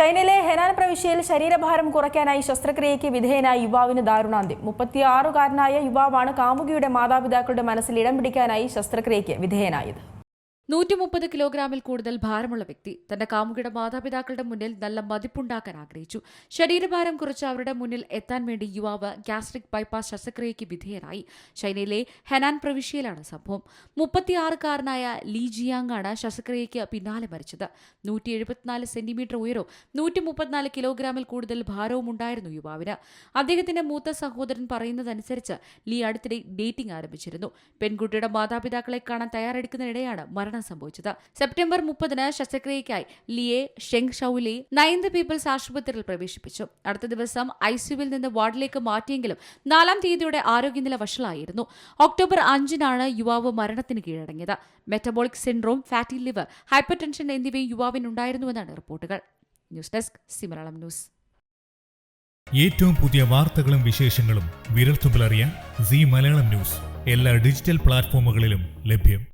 ചൈനയിലെ ഹെനാൻ പ്രവിശ്യയിൽ ശരീരഭാരം കുറയ്ക്കാനായി ശസ്ത്രക്രിയയ്ക്ക് വിധേയനായ യുവാവിന് ദാരുണാന്ത്യം. മുപ്പത്തിയാറുകാരനായ യുവാവാണ് കാമുകിയുടെ മാതാപിതാക്കളുടെ മനസ്സിൽ ഇടം പിടിക്കാനായി ശസ്ത്രക്രിയയ്ക്ക് വിധേയനായത്. നൂറ്റി മുപ്പത് കിലോഗ്രാമിൽ കൂടുതൽ ഭാരമുള്ള വ്യക്തി തന്റെ കാമുകിയുടെ മാതാപിതാക്കളുടെ മുന്നിൽ നല്ല മതിപ്പുണ്ടാക്കാൻ ആഗ്രഹിച്ചു. ശരീരഭാരം കുറച്ച് അവരുടെ മുന്നിൽ എത്താൻ വേണ്ടി യുവാവ് ഗ്യാസ്ട്രിക് ബൈപ്പാസ് ശസ്ത്രക്രിയയ്ക്ക് വിധേയനായി. ചൈനയിലെ ഹെനാൻ പ്രവിശ്യയിലാണ് സംഭവം. മുപ്പത്തിയാറുകാരനായ ലീ ജിയാങ് ആണ് ശസ്ത്രക്രിയയ്ക്ക് പിന്നാലെ മരിച്ചത്. നൂറ്റി എഴുപത്തിനാല് സെന്റിമീറ്റർ ഉയരവും നൂറ്റി മുപ്പത്തിനാല് കിലോഗ്രാമിൽ കൂടുതൽ ഭാരവും ഉണ്ടായിരുന്നു യുവാവിന്. അദ്ദേഹത്തിന്റെ മൂത്ത സഹോദരൻ പറയുന്നതനുസരിച്ച് ലീ അടുത്തിടെ ഡേറ്റിംഗ് ആരംഭിച്ചിരുന്നു. പെൺകുട്ടിയുടെ മാതാപിതാക്കളെ കാണാൻ തയ്യാറെടുക്കുന്നതിനിടെയാണ് മരണം സംഭവിച്ചത്. സെപ്റ്റംബർ മുപ്പതിന് ശസ്ത്രക്രിയയ്ക്കായി ലിയെ ഷെങ് ഷൌലെ നയൻത് പീപ്പിൾസ് ആശുപത്രിയിൽ പ്രവേശിപ്പിച്ചു. അടുത്ത ദിവസം ഐസിയുവിൽ നിന്ന് വാർഡിലേക്ക് മാറ്റിയെങ്കിലും നാലാം തീയതിയുടെ ആരോഗ്യനില വഷളായിരുന്നു. ഒക്ടോബർ അഞ്ചിനാണ് യുവാവ് മരണത്തിന് കീഴടങ്ങിയത്. Metabolic syndrome fatty liver hypertension എന്നിവയും യുവാവിനുണ്ടായിരുന്നുവെന്നാണ് റിപ്പോർട്ടുകൾ. ന്യൂസ് ഡെസ്ക് സിമറളം ന്യൂസ്. ഏറ്റവും പുതിയ വാർത്തകളും വിശേഷങ്ങളും വിരൽത്തുമ്പിലറിയാൻ സി മലയാളം ന്യൂസ്. എല്ലാ ഡിജിറ്റൽ പ്ലാറ്റ്ഫോമുകളിലും ലഭ്യം.